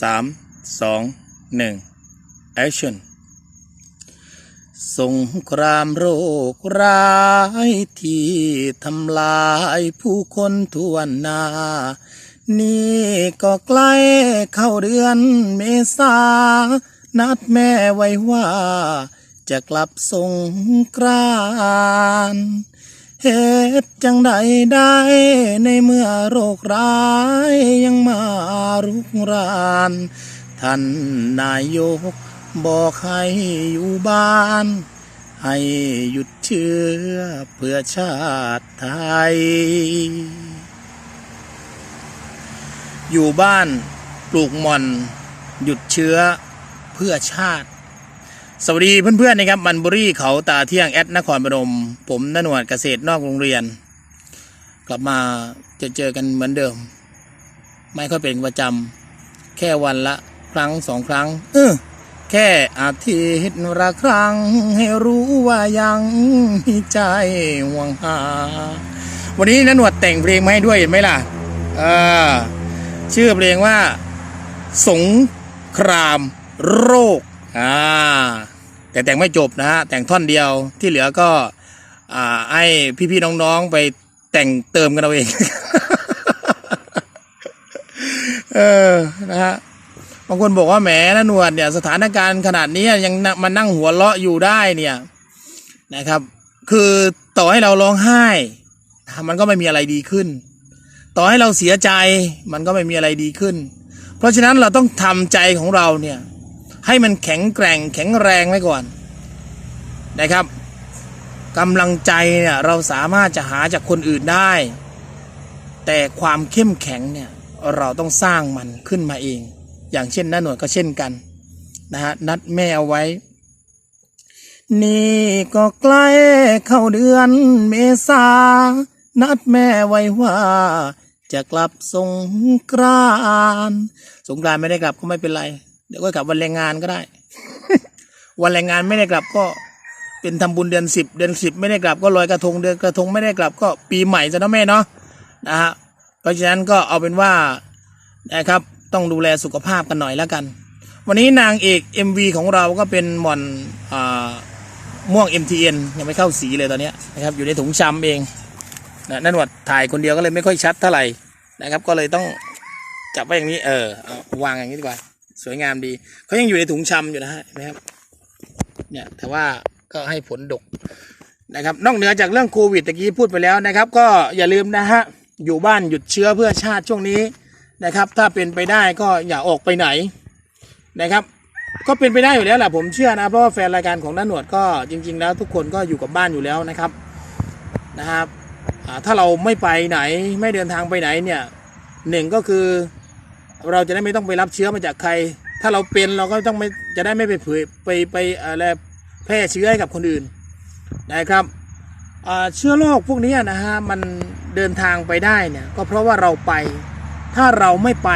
สามสองหนึ่ง action สงครามโรคร้ายที่ทำลายผู้คนทั่วหน้า นี่ก็ใกล้เข้าเดือนเมษา นัดแม่ไว้ว่า จะกลับสงกรานต์ เหตุจังใดได้ในเมื่อโรคร้ายยังมารุกราน ท่านนายกบอกให้อยู่บ้าน ให้หยุดเชื้อเพื่อชาติไทย อยู่บ้านปลูกหม่อน หยุดเชื้อเพื่อชาติ สวัสดีเพื่อนๆนะครับมันบุรีเขาตาเที่ยงแอดนครพนม ผมนนวดเกษตรนอกโรงเรียน กลับมาจะเจอกันเหมือนเดิม ไม่ค่อยเป็นประจำแค่วันละครั้งสองครั้ง เออแค่อาทิตย์ละครั้ง ให้รู้ว่ายังมีใจห่วงหา วันนี้นนวดแต่งเพลงมาให้ด้วยเห็นไหมล่ะเออชื่อเพลงว่า สงครามโรค อ่าแต่แต่งไม่จบนะฮะแต่งท่อนเดียวที่เหลือก็ อ่าให้พี่ๆน้องๆไปแต่งเติมกันเอาเอง เออนะฮะบางคนบอกว่าแหมนะหนวดเนี่ยสถานการณ์ขนาดนี้ยังมานั่งหัวเราะอยู่ได้เนี่ยนะครับ คือต่อให้เราร้องไห้ มันก็ไม่มีอะไรดีขึ้น ต่อให้เราเสียใจมันก็ไม่มีอะไรดีขึ้น เพราะฉะนั้นเราต้องทำใจของเราเนี่ย ให้มันแข็งแกร่งแข็งแรงไว้ก่อนนะครับกำลังใจเนี่ยเราสามารถจะหาจากคนอื่นได้ แต่ความเข้มแข็งเนี่ยเราต้องสร้างมันขึ้นมาเอง อย่างเช่นน้าหน่วยก็เช่นกันนะฮะนัดแม่เอาไว้ นี่ก็ใกล้เข้าเดือนเมษานัดแม่ไว้ว่าจะกลับสงกรานสงกรานไม่ได้กลับก็ไม่เป็นไร เดี๋ยวก็กลับวันแรงงานก็ได้ วันแรงงานไม่ได้กลับก็เป็นทำบุญเดือนสิบเดือนสิบไม่ได้กลับก็ลอยกระทงเดือนกระทงไม่ได้กลับก็ปีใหม่จะนะแม่เนาะนะฮะเพราะฉะนั้นก็เอาเป็นว่านะครับต้องดูแลสุขภาพกันหน่อยแล้วกัน วันนี้นางเอก MV ของเราก็เป็นหม่อนอ่าม่วง MTN ยังไม่เข้าสีเลยตอนนี้นะครับอยู่ในถุงชำเองนะนั่นวัดถ่ายคนเดียวก็เลยไม่ค่อยชัดเท่าไหร่นะครับ ก็เลยต้องจับไว้อย่างนี้เออวางอย่างนี้ดีกว่า สวยงามดีเขายังอยู่ในถุงชำอยู่นะฮะนะครับเนี่ยแต่ว่าก็ให้ผลดกนะครับนอกเหนือจากเรื่องโควิดตะกี้พูดไปแล้วนะครับ ก็อย่าลืมนะฮะอยู่บ้านหยุดเชื้อเพื่อชาติช่วงนี้นะครับ ถ้าเป็นไปได้ก็อย่าออกไปไหนนะครับ ก็เป็นไปได้อยู่แล้วแหละผมเชื่อนะเพราะว่าแฟนรายการของน้าหนวดก็จริง ๆ แล้วทุกคนก็อยู่กับบ้านอยู่แล้วนะครับนะครับถ้าเราไม่ไปไหนไม่เดินทางไปไหนเนี่ยหนึ่งก็คือ เราจะได้ไม่ต้องไปรับเชื้อมาจากใคร ถ้าเราเป็นเราก็ต้องไม่จะได้ไม่ไปเผยไปไปอะไรแพร่เชื้อให้กับคนอื่นนะครับเชื้อโรคพวกนี้นะฮะมันเดินทางไปได้เนี่ยก็เพราะว่าเราไป ถ้าเราไม่ไป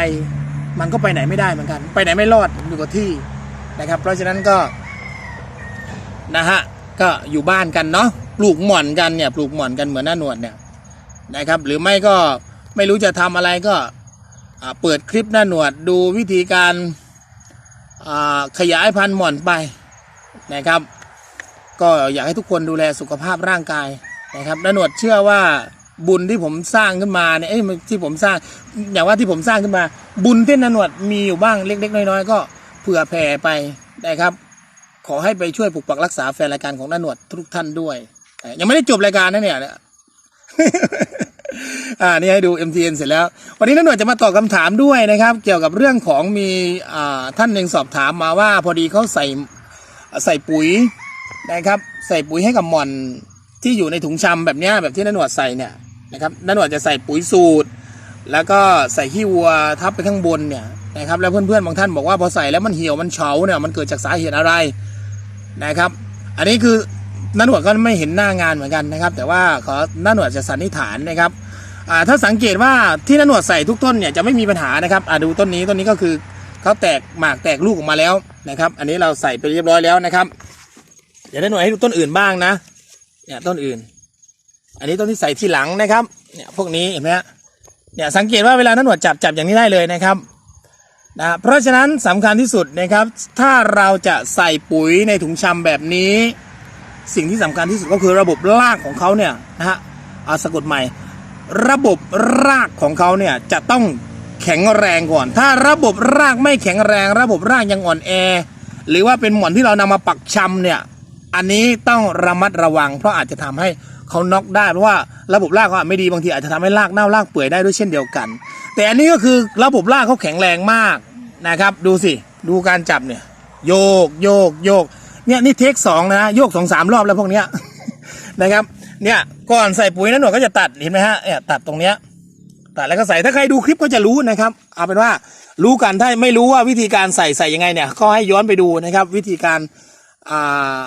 มันก็ไปไหนไม่ได้เหมือนกัน ไปไหนไม่รอดอยู่กับที่นะครับ เพราะฉะนั้นก็นะฮะก็อยู่บ้านกันเนาะปลูกหม่อนกันเนี่ยปลูกหม่อนกันเหมือนหน้าหนวดเนี่ยนะครับ หรือไม่ก็ไม่รู้จะทำอะไรก็ เปิดคลิปหน้าหนวดดูวิธีการขยายพันธุ์หม่อนไปนะครับ ก็อยากให้ทุกคนดูแลสุขภาพร่างกายนะครับหน้าหนวดเชื่อว่าบุญที่ผมสร้างขึ้นมาเนี่ยเอ้ที่ผมสร้างอย่างว่าที่ผมสร้างขึ้นมา บุญที่หน้าหนวดมีอยู่บ้างเล็ก ๆ น้อย ๆ ก็เผื่อแผ่ไปนะครับ ขอให้ไปช่วยปกปักรักษาแฟนรายการของหน้าหนวดทุกท่านด้วย ยังไม่ได้จบรายการนะเนี่ย อ่านี่ให้ดู MTN เสร็จแล้ว วันนี้หนาหนวดจะมาตอบคำถามด้วยนะครับ เกี่ยวกับเรื่องของมีอ่าท่านหนึ่งสอบถามมาว่า พอดีเขาใส่ใส่ปุ๋ยนะครับ ใส่ปุ๋ยให้กับหม่อนที่อยู่ในถุงชำแบบเนี้ยแบบที่หนาหนวดใส่เนี่ยนะครับหนาหนวดจะใส่ปุ๋ยสูตร แล้วก็ใส่ขี้วัวทับไปข้างบนเนี่ยนะครับแล้วเพื่อนๆบางท่านบอกว่าพอใส่แล้วมันเหี่ยวมันเฉาเนี่ยมันเกิดจากสาเหตุอะไรนะครับ อันนี้คือน้าหนวดก็ไม่เห็นหน้างานเหมือนกันนะครับ แต่ว่าขอน้าหนวดจะสันนิษฐานนะครับ ถ้าสังเกตว่าที่น้าหนวดใส่ทุกต้นเนี่ยจะไม่มีปัญหานะครับดูต้นนี้ต้นนี้ก็คือเขาแตกหมากแตกลูกออกมาแล้วนะครับ อันนี้เราใส่ไปเรียบร้อยแล้วนะครับเดี๋ยวน้าหนวดให้ดูต้นอื่นบ้างนะเนี่ยต้นอื่น อันนี้ต้นที่ใส่ที่หลังนะครับเนี่ยพวกนี้เห็นไหมฮะเนี่ยสังเกตว่าเวลาน้าหนวดจับจับอย่างนี้ได้เลยนะครับนะเพราะฉะนั้นสำคัญที่สุดนะครับ ถ้าเราจะใส่ปุ๋ยในถุงชำแบบนี้ สิ่งที่สำคัญที่สุดก็คือระบบรากของเขาเนี่ยนะฮะเอาสะกดใหม่ ระบบรากของเขาเนี่ยจะต้องแข็งแรงก่อน ถ้าระบบรากไม่แข็งแรง ระบบรากยังอ่อนแอ หรือว่าเป็นหมอนที่เรานำมาปักชำเนี่ย อันนี้ต้องระมัดระวัง เพราะอาจจะทำให้เขาน็อกได้เพราะว่าระบบรากเขาอาจไม่ดีบางทีอาจจะทำให้รากเน่ารากเปื่อยได้ด้วยเช่นเดียวกัน แต่อันนี้ก็คือระบบรากเขาแข็งแรงมากนะครับ ดูสิดูการจับเนี่ยโยกโยกโยกเนี่ยนี่เทคสองนะโยกสองสามรอบแล้วพวกเนี้ยนะครับ เนี่ยก่อนใส่ปุ๋ยนะหนวดก็จะตัดเห็นไหมฮะเนี่ยตัดตรงเนี้ยตัดแล้วก็ใส่ถ้าใครดูคลิปก็จะรู้นะครับ เอาเป็นว่ารู้กันถ้าไม่รู้ว่าวิธีการใส่ใส่ยังไงเนี่ย ก็ให้ย้อนไปดูนะครับ วิธีการอ่า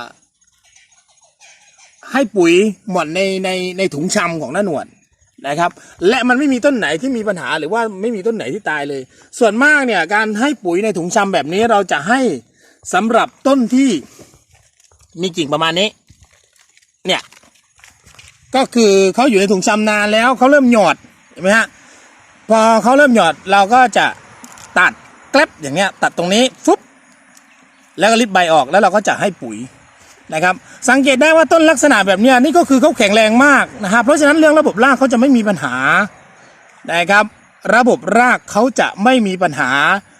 ให้ปุ๋ยหม่อนในในในถุงชำของน้าหนวดนะครับ และมันไม่มีต้นไหนที่มีปัญหาหรือว่าไม่มีต้นไหนที่ตายเลย ส่วนมากเนี่ยการให้ปุ๋ยในถุงชำแบบนี้เราจะให้สำหรับต้นที่มีกิ่งประมาณนี้ เนี่ย ก็คือเขาอยู่ในถุงชำนานแล้วเขาเริ่มหยอดเห็นไหมฮะพอเขาเริ่มหยอดเราก็จะตัดแกลบอย่างเงี้ยตัดตรงนี้ฟุบแล้วก็ริบใบออกแล้วเราก็จะให้ปุ๋ยนะครับสังเกตได้ว่าต้นลักษณะแบบนี้นี่ก็คือเขาแข็งแรงมากนะครับเพราะฉะนั้นเรื่องระบบรากเขาจะไม่มีปัญหานะครับระบบรากเขาจะไม่มีปัญหา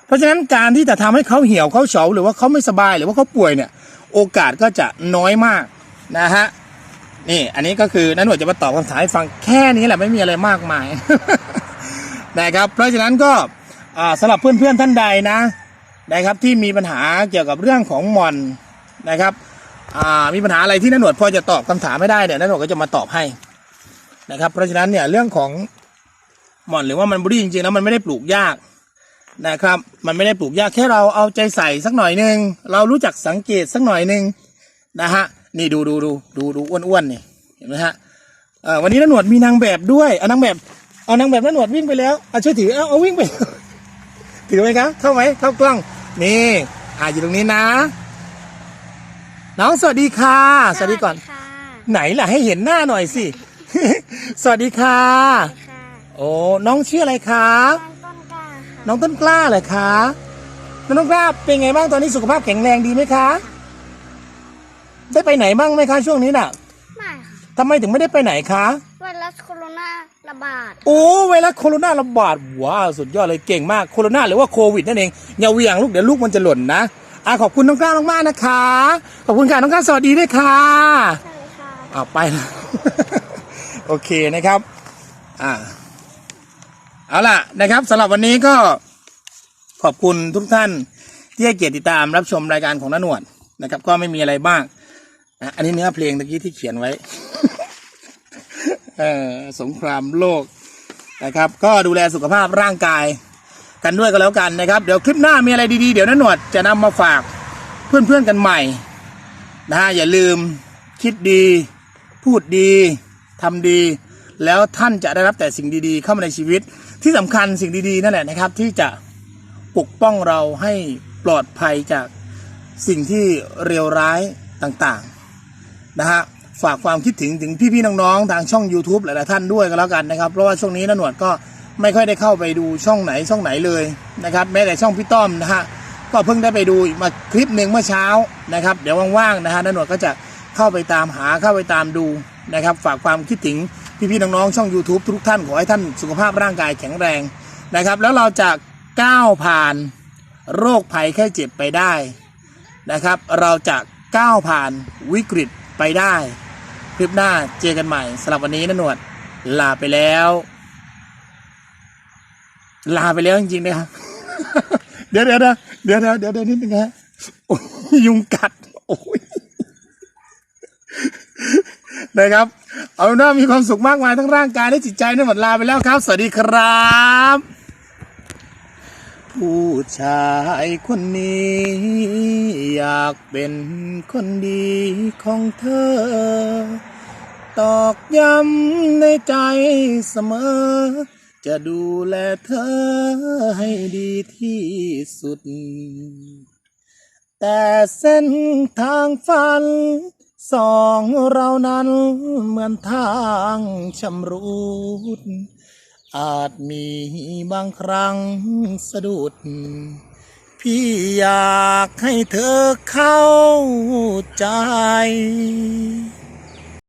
เพราะฉะนั้นการที่จะทำให้เขาเหี่ยวเขาเฉาหรือว่าเขาไม่สบายหรือว่าเขาป่วยเนี่ยโอกาสก็จะน้อยมากนะฮะ นี่ อันนี้ก็คือนันหนวดจะมาตอบคำถามให้ฟังแค่นี้แหละไม่มีอะไรมากมาย นะครับ เพราะฉะนั้นก็สำหรับเพื่อนๆท่านใดนะนะครับที่มีปัญหาเกี่ยวกับเรื่องของหมอนนะครับมีปัญหาอะไรที่นันหนวดพอจะตอบคำถามไม่ได้เนี่ยนันหนวดก็จะมาตอบให้นะครับ เพราะฉะนั้นเนี่ยเรื่องของหม่อนหรือว่ามันบรีจริงๆแล้วมันไม่ได้ปลูกยากนะครับ มันไม่ได้ปลูกยากแค่เราเอาใจใส่สักหน่อยหนึ่งเรารู้จักสังเกตสักหน่อยหนึ่งนะฮะ นี่ดูดูดูดูดูอ้วนๆนี่เห็นไหมฮะเอ่อวันนี้นันหนวดมีนางแบบด้วยเอานางแบบเอานางแบบนันหนวดวิ่งไปแล้วเอาช่วยถือเอาเอาวิ่งไปถือไหมครับเข้าไหมเข้ากล้องนี่อ่าอยู่ตรงนี้นะ น้องสวัสดีค่ะ สวัสดีก่อนค่ะไหนล่ะให้เห็นหน้าหน่อยสิสวัสดีค่ะค่ะโอ้น้องชื่ออะไรคะน้องต้นกล้าค่ะน้องต้นกล้าเหรอคะน้องต้นกล้าเป็นไงบ้างตอนนี้สุขภาพแข็งแรงดีไหมคะ ได้ไปไหนบ้างไหมคะช่วงนี้น่ะไม่ค่ะทำไมถึงไม่ได้ไปไหนคะไวรัสโคโรนาระบาดโอ้ไวรัสโคโรนาระบาดว้าวสุดยอดเลยเก่งมากโคโรนาหรือว่าโควิดนั่นเองอย่าเหวี่ยงลูกเดี๋ยวลูกมันจะหล่นนะอะขอบคุณน้องกล้ามากๆนะคะขอบคุณค่ะน้องกล้าสวัสดีด้วยค่ะใช่ค่ะเอาไปแล้วโอเคนะครับอ่าเอาล่ะนะครับสำหรับวันนี้ก็ขอบคุณทุกท่านที่ให้เกียรติติดตามรับชมรายการของน้าหนวดนะครับ ก็ไม่มีอะไรบ้าง นะอันนี้เนื้อเพลงตะกี้ที่เขียนไว้ เออสงครามโลกนะครับ ก็ดูแลสุขภาพร่างกายกันด้วยก็แล้วกันนะครับ เดี๋ยวคลิปหน้ามีอะไรดีๆ เดี๋ยวน้าหนวดจะนำมาฝากเพื่อนๆกันใหม่นะฮะอย่าลืมคิดดี พูดดีทำดี แล้วท่านจะได้รับแต่สิ่งดีๆ เข้ามาในชีวิต ที่สำคัญสิ่งดีๆนั่นแหละนะครับ ที่จะปกป้องเราให้ปลอดภัยจากสิ่งที่เลวร้ายต่างๆ นะฮะฝากความคิดถึงถึงพี่ๆน้องๆทางช่อง YouTube หลายๆท่านด้วยก็แล้วกันนะครับ เพราะว่าช่วงนี้นะหนวดก็ไม่ค่อยได้เข้าไปดูช่องไหนช่องไหนเลยนะครับแม้แต่ช่องพี่ต้อมนะฮะก็เพิ่งได้ไปดูมาคลิปหนึ่งเมื่อเช้านะครับ เดี๋ยวว่างๆนะฮะนนหนวดก็จะเข้าไปตามหาเข้าไปตามดูนะครับ ฝากความคิดถึงพี่ๆน้องๆช่อง YouTube ทุกท่านขอให้ท่านสุขภาพร่างกายแข็งแรงนะครับ แล้วเราจะก้าวผ่านโรคภัยแค่เจ็บไปได้นะครับ เราจะก้าวผ่านวิกฤต ไปได้ คลิปหน้าเจอกันใหม่สำหรับวันนี้นันหนวด ลาไปแล้ว ลาไปแล้วจริงๆนะครับ เดี๋ยวเดี๋ยวเดี๋ยวเดี๋ยวเดี๋ยวเดี๋ยวเดี๋ยวนิดนึงฮะยุงกัด โอ้ยนะครับเอาเป็นว่ามีความสุขมากมายทั้งร่างกายและจิตใจนั่นหมดลาไปแล้วครับ สวัสดีครับ ผู้ชายคนนี้ อยากเป็นคนดีของเธอ ตอกย้ำในใจเสมอ จะดูแลเธอให้ดีที่สุด แต่เส้นทางฝัน สองเรานั้นเหมือนทางชำรุด อาจมีบางครั้งสะดุด พี่อยากให้เธอเข้าใจ